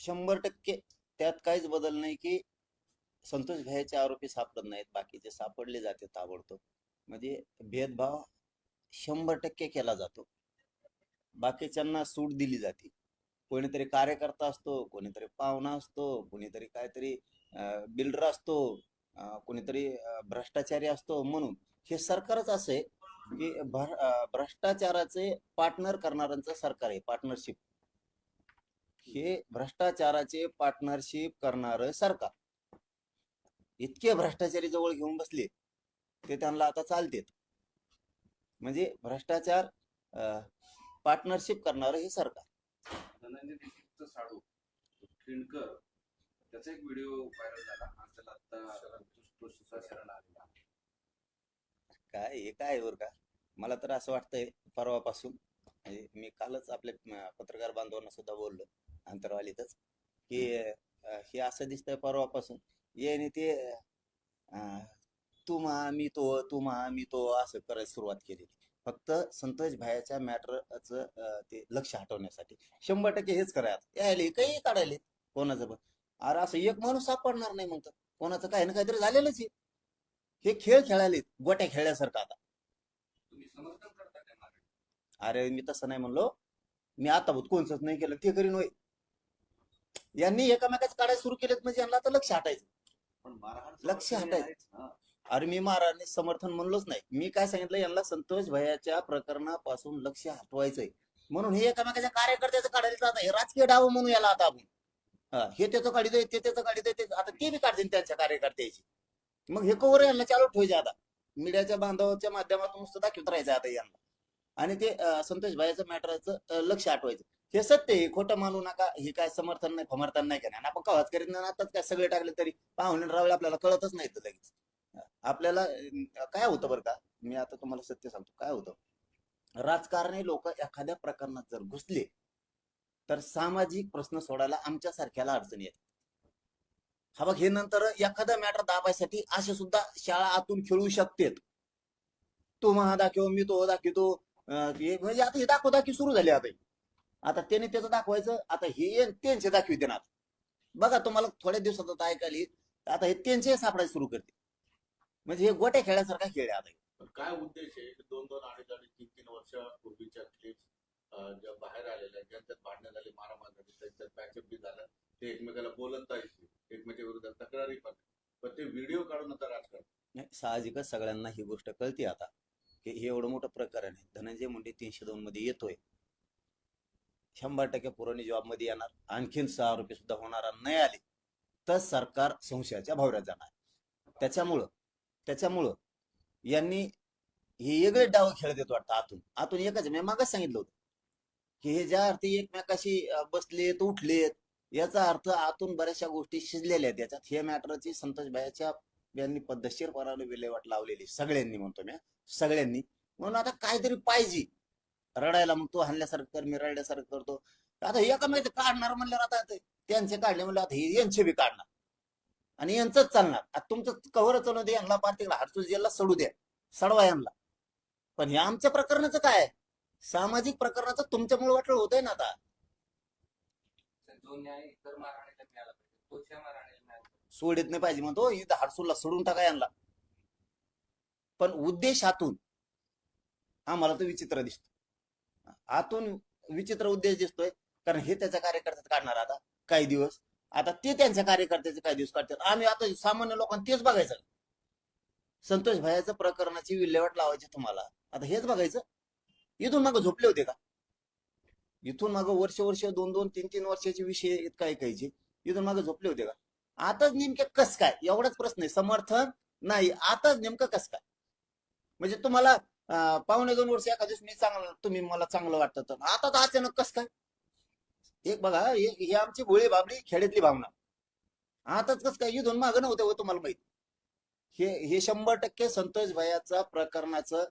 शंभर टक्के. त्यात काहीच बदल नाही की संतोष घ्यायचे आरोपी सापडत नाहीत बाकीचे सापडले जाते ताबडतोब. म्हणजे भेदभाव शंभर टक्के केला जातो. बाकीच्यांना सूट दिली जाते. कोणीतरी कार्यकर्ता असतो कोणीतरी पाहुणा असतो कोणीतरी काहीतरी बिल्डर असतो कोणीतरी भ्रष्टाचारी असतो म्हणून हे सरकारच असं आहे की भ्रष्टाचाराचे पार्टनर करणाऱ्यांचं सरकार आहे पार्टनरशिप. हे भ्रष्टाचाराचे पार्टनरशिप करणार सरकार. इतके भ्रष्टाचारी जवळ घेऊन बसले ते त्यांना आता चालतेत. म्हणजे भ्रष्टाचार पार्टनरशिप करणार हे सरकार. त्याचा एक व्हिडिओ व्हायरल झाला. आता काय हे काय बरं का? मला तर असं वाटतंय परवापासून. म्हणजे मी कालच आपल्या पत्रकार बांधवांना सुद्धा बोललो. अंतरवालीतच की हे असं दिसतंय परवापासून. याने ते अं, तू महा मी तो तू महा मी तो असं करायला सुरुवात केली. फक्त संतोष भायाच्या मॅटरच ते लक्ष हटवण्यासाठी. शंभर टक्के हेच करायचं यायले काही काढायले कोणाचं पण. अरे असं एक माणूस सापडणार नाही म्हणतात कोणाचं काही ना काहीतरी झालेलंच आहे. हे खेळ खेळायलेत गोट्या खेळल्यासारखं आता. अरे मी तसं नाही म्हणलो. मी आता भूत कोणचंच नाही केलं. ते करीन होय. यांनी एकामेकाच काढायला सुरू केलेत म्हणजे यांना आता लक्ष हटायचं. पण मारहाण लक्ष हटायचं. अरे मी महाराजने समर्थन म्हणलोच नाही. मी काय सांगितलं? यांना संतोष भयाच्या प्रकरणापासून लक्ष हटवायचंय. म्हणून हे एकामेकाच्या कार्यकर्त्याचं काढायला जात हे राजकीय डाव म्हणून याला आता आपण हा, हे त्याचं काढित ते त्याचं काढित ते आता ते बी काढतील त्यांच्या कार्यकर्त्याची. मग हे कवर यांना चालू ठेवायचे आता. मीडियाच्या बांधवाच्या माध्यमातून नुसतं दाखवत राहायचं आता यांना. आणि ते अं, संतोष भाईचं मॅटरचं लक्ष हटवायचं. हे सत्य आहे. खोटं मानू नका. हे काय समर्थन नाही समर्थन नाही करणार. आपण कवाच करीत नाही. आताच काय सगळे टाकले तरी पाहुणे रावळे आपल्याला कळतच नाही तर लगेच. आपल्याला काय होतं बरं का? मी आता तुम्हाला सत्य सांगतो. काय होतं? राजकारणी लोक एखाद्या प्रकरणात जर घुसले तर सामाजिक प्रश्न सोडायला आमच्या सारख्याला अडचणी येतात. हा बघ हे नंतर एखादा मॅटर दाबायसाठी असे सुद्धा शाळा आतून खेळू शकतेत. तो महा दाखव मी तो दाखवतो. म्हणजे आता हे दाखव दाखी सुरू झाली आता. आता त्याने त्याचं दाखवायचं आता हे त्यांचे ना आता. बघा तुम्हाला थोड्या दिवसात आता ऐकायला. आता हे त्यांचे सापडायला सुरू करते म्हणजे हे गोट्या खेळल्यासारखा खेळ आहे आता. काय उद्देश आहे? दोन दोन अडीच अडीच तीन तीन वर्ष पूर्वीच्या क्लिप्स ज्या बाहेर आलेल्या ज्यांच्यात भांडणं झाली मारामार झाली त्यांच्यात पॅचअप बी झालं. ते एकमेकाला बोलत एकमेकाच्या विरोधात तक्रारी पण. पण ते व्हिडिओ काढून आता राजकारण नाही, साहजिकच सगळ्यांना ही गोष्ट कळते आता. की हे एवढं मोठं प्रकरण आहे. धनंजय मुंडे तीनशे दोन मध्ये येतोय. शंभर टक्के पुरवणी जॉबमध्ये येणार. आणखीन सहा रुपये सुद्धा होणार नाही आले तर सरकार संशयाच्या भावऱ्यात जाणार. त्याच्यामुळं त्याच्यामुळं यांनी हे वेगळे डाव खेळ देत वाटतं आतून. आतून एकच मी मागच सांगितलं होतं की हे ज्या अर्थी एकमेकाशी बसलेत उठलेत याचा अर्थ आतून बऱ्याचशा गोष्टी शिजलेल्या आहेत. याच्यात हे मॅटरची संतोष भाईच्या यांनी पद्धतशीरपणाने विल्हेवाट लावलेली. सगळ्यांनी म्हणतो मी सगळ्यांनी. म्हणून आता काहीतरी पाहिजे. रडायला मग तो हल्ल्यासारखं कर मी रडल्यासारखं करतो. आता हे एका माहिती काढणार म्हणल्यावर आता त्यांचे काढले म्हणलं आता हे यांचे बी काढणार. आणि यांचंच चालणार. आता तुमचं कव्हर चालू दे यांना पार्टीला हरसूस जेलला सोडू द्या सडवा यांना. पण हे आमच्या प्रकरणाचं काय आहे? सामाजिक प्रकरणाचं तुमच्यामुळे वाटलं होतंय ना आता. सोडित नाही पाहिजे म्हणतो इथं हाडसूला सोडून टाका यांना. पण उद्देशातून आम्हाला तो विचित्र दिसतो. आतून विचित्र उद्देश दिसतोय. कारण हे त्याच्या कार्यकर्त्यात काढणार आता काही दिवस. आता ते त्यांच्या कार्यकर्त्याचे काही दिवस काढतात. आम्ही आता सामान्य लोकांना तेच बघायचं. संतोष भायाचं प्रकरणाची विल्हेवाट लावायची तुम्हाला. आता हेच बघायचं. इथून मागं झोपले होते का? इथून मागं वर्ष वर्ष दोन दोन तीन तीन वर्षाचे विषय इतका ऐकायचे इथून मागं झोपले होते का? आताच नेमके कस काय? एवढाच प्रश्न आहे. समर्थन नाही. आताच नेमकं कस काय? म्हणजे तुम्हाला पावणे दोन वर्ष एखाद्या दिवस मी चांगलं तुम्ही मला चांगलं वाटतं तर. आता तर अचानक कस काय? एक बघा हे आमची भोळी बाबडी खेड्यातली भावना. आताच कस काय इथून मागं नव्हतं हो तुम्हाला माहीत. हे हे शंभर टक्के संतोष भयाचा प्रकरणाचं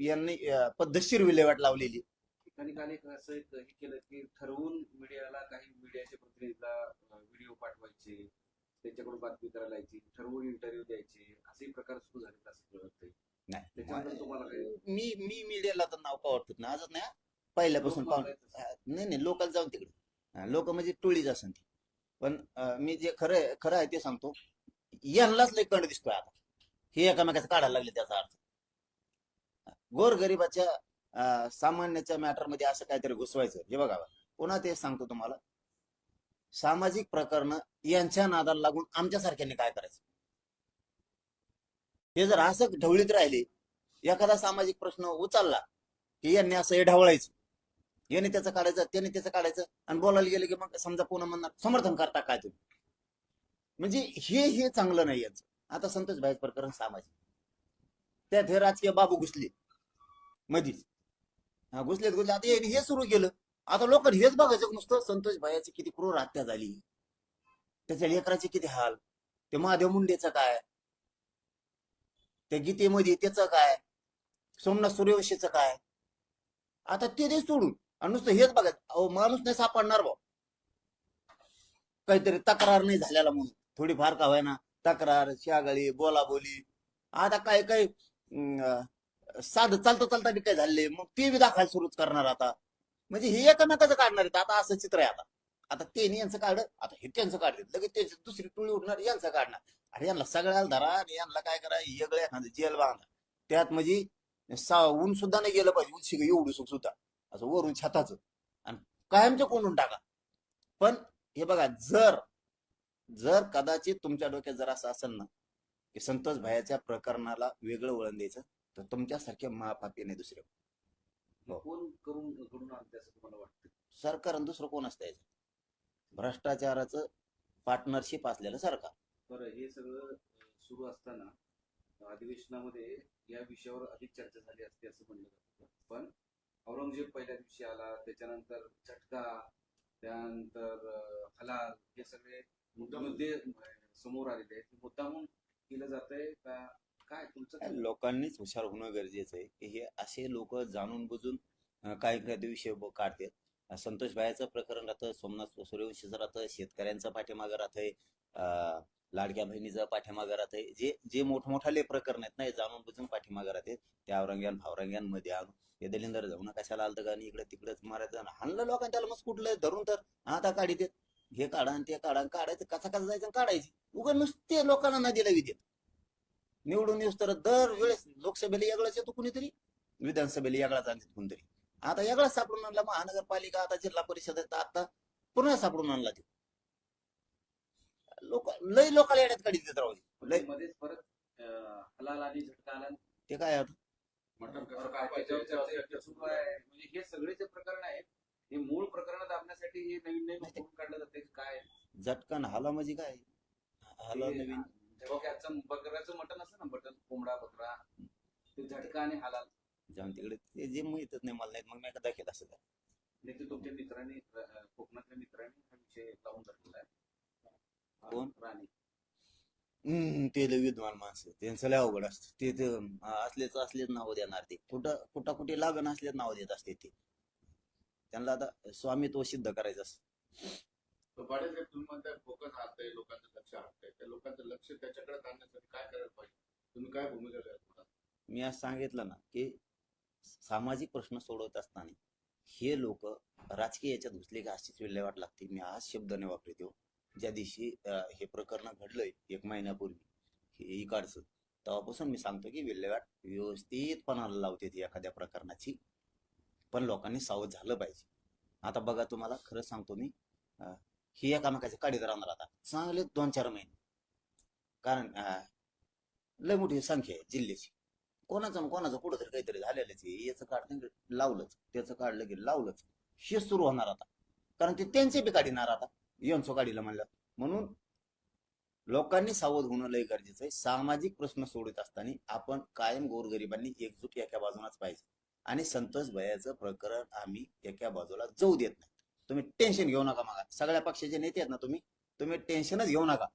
यांनी पद्धतशीर विल्हेवाट लावलेली. ठिकाणी काल एक असं एक हे केलं की ठरवून मीडियाला काही मीडियाच्या प्रतिनिधीला व्हिडिओ पाठवायचे त्यांच्याकडून बातमी करायला यायची ठरवून इंटरव्ह्यू द्यायचे असे प्रकार सुरू झाले असं नाही त्याच्यानंतर तुम्हाला काही मी मी मीडियाला तर नाव का वाटत नाही. आजच नाही पहिल्यापासून पाहून नाही नाही लोकल जाऊन तिकडे. लोक म्हणजे टोळीच असेल ती. पण अं, मी जे खरं आहे- खरं आहे ते सांगतो. यांनाच लय कंड दिसतोय आता. हे एकामेकाचं काढायला लागले त्याचा अर्थ. गोरगरिबाच्या अं, सामान्याच्या मॅटरमध्ये असं काहीतरी घुसवायचं. हे बघा पुन्हा तेच सांगतो तुम्हाला. सामाजिक प्रकरण यांच्या नादाला लागून आमच्यासारख्यांनी काय करायचं? हे जर असं ढवळीत राहिले एखादा सामाजिक प्रश्न उचलला की यांनी असं हे ढवळायचं. याने त्याचं काढायचं त्याने त्याचं काढायचं आणि बोलायला गेलं की मग समजा पुन्हा म्हणणार समर्थन करता काय तुम्ही? म्हणजे हे हे चांगलं नाही याचं. आता संतोष भाई प्रकरण सामाजिक. त्यात हे राजकीय बाबू घुसले. मधीच. हा घुसलेत घुसले आता यांनी हे सुरू केलं. आता लोकांनी हेच बघायचं नुसतं संतोष भाईची किती क्रूर हत्या झाली. त्याच्या लेकराचे किती हाल. ते महादेव मुंडेचं काय? त्या गीतेमध्ये त्याचं काय? सोमनाथ सूर्यवंशीचं काय? आता ते दे सोडून. आणि नुसतं हेच बघायचं. अहो माणूस नाही सापडणार भाऊ काहीतरी तक्रार नाही झालेला म्हणून. थोडीफार का ना तक्रार शागळी बोलाबोली. आता काय काय अं, चालता चालता बी काय झाले मग ते बी दाखायला सुरूच करणार आता. म्हणजे हे एकमेकाचं काढणार आहेत. आता असं चित्र आहे आता. आता ते यांचं काढ. आता हे त्यांचं काढले लगेच त्यांची दुसरी टोळी उठणार यांचं काढणार. अरे यांना सगळ्याला धरा आणि यांना काय करा वेगळं एखादं जेल बांधा. त्यात म्हणजे सा ऊन सुद्धा नाही गेलं पाहिजे उंची एवढं सुख सुद्धा. असं वरून छताचं. आणि कायमचं कोंडून टाका. पण हे बघा जर जर कदाचित तुमच्या डोक्यात जर असं असेल ना की संतोष भायाच्या प्रकरणाला वेगळं वळण द्यायचं तर तुमच्यासारखे महापापी नाही दुसरे. हो. कोण करून तुम्हाला वाटतं? सरकार आणि दुसरं कोण असतं याचं भ्रष्टाचाराचं पार्टनरशिप असलेलं सरकार. बरं हे सगळं सुरू असताना अधिवेशनामध्ये या विषयावर अधिक चर्चा झाली असते असं म्हणलं जातं. पण औरंगजेब पहिल्या दिवशी आला त्याच्यानंतर झटका त्यानंतर हलाल हे सगळे मुद्दे समोर आलेले आहेत. मुद्दामून केलं जातंय का? काय तुमचं? लोकांनीच हुशार होणं गरजेचं आहे. की हे असे लोक जाणून बुजून काही काही विषय ब- काढतात संतोष भायाचं प्रकरण राहतं सोमनाथ सूर्यवंशीचं राहतं शेतकऱ्यांचं पाठीमागं राहतंय. लाडक्या बहिणीचा पाठीमागे राहते जे जे मोठमोठाले प्रकरण आहेत ना हे जाणून बुजून पाठीमागे राहते त्या औरंग्यान फावरंग्यांमध्ये आणून हे दलिंदर जाऊन कशाला आलतं का इकडे तिकडेच मारायचं हाणलं लोकांनी त्याला मग कुठलं धरून तर. आता काढी देत हे काढा आणि ते काढा काढायचं कसा कसा जायचं काढायची. उगा नुसते लोकांना नदीला विदेत निवडून येऊस तर दर वेळेस लोकसभेला वेगळाच येतो कुणीतरी विधानसभेला वेगळाच आणतात कोणतरी. आता वेगळाच सापडून आणला महानगरपालिका आता जिल्हा परिषद आता पुन्हा सापडून आणला ते. लोक लय लोकांना येण्यात काढी देत राहू दे. लय. मध्येच परत अं, हलाल आणि झटका आला ते काय आता? मटण कसं काय कापायचं त्याच्यावर चर्चा सुरू आहे? म्हणजे हे सगळे जे प्रकरण आहेत. हे मूळ प्रकरण दाबण्यासाठी हे नवीन नवीन काढलं जाते काय? झटकन हाला म्हणजे काय? हाला ते नवीन. झटक्याचं बकऱ्याचं मटण असतं ना मटण कोंबडा बकरा. ते झटका आणि हलाल. जाऊन तिकडे ते जे माहितच नाही मला नाही मग मी केलं असं नाही ते तुमच्या मित्रांनी अं, कोकणातल्या मित्रांनी हा विषय लावून धरलेला आहे. कोण? ते लय विद्वान माणसं त्यांचं लय अवघड असतं. ते असलेच असलेच नाव देणार ते. कुठं कुठं कुठे लागण असलेच नाव देत असते ते. त्यांना आता स्वामित्व सिद्ध करायचं असतं. फोकस लोकांचं लक्ष हटतंय त्या लोकांचं लक्ष त्याच्याकडे आणण्यासाठी काय करायला पाहिजे? तुम्ही काय भूमिका मी आज सांगितलं ना की सामाजिक प्रश्न सोडवत असताना हे लोक राजकीय याच्यात घुसले की अशीच विल्हेवाट लागते. मी आज शब्द नाही वापरतो ज्या दिवशी हे प्रकरण घडलंय एक महिन्यापूर्वी हे इकडचं तेव्हापासून मी सांगतो की विल्हेवाट व्यवस्थितपणाला लावते ती एखाद्या प्रकरणाची. पण लोकांनी सावध झालं पाहिजे. आता बघा तुम्हाला खरं सांगतो मी अं, ही एकामेकाच्या काढीत राहणार आता. चांगले दोन चार महिने. कारण लय मोठी संख्या आहे जिल्ह्याची. कोणाचं कोणाचं कुठं तरी काहीतरी झालेलंच आहे. याचं काढलं लावलंच. त्याचं काढलं की लावलंच. हे सुरू होणार आता. कारण ते त्यांचे बी काढणार आता. यांचं काढीला म्हणलं. म्हणून लोकांनी सावध होणं लय गरजेचं आहे. सामाजिक प्रश्न सोडत असताना आपण कायम गोरगरिबांनी एकजूट एका बाजूलाच पाहिजे आणि संतोष भयाचं प्रकरण आम्ही एका बाजूला जाऊ देत नाही. तुम्ही टेन्शन घेऊ नका मागा. सगळ्या पक्षाचे नेते आहेत ना तुम्ही तुम्ही टेन्शनच घेऊ नका.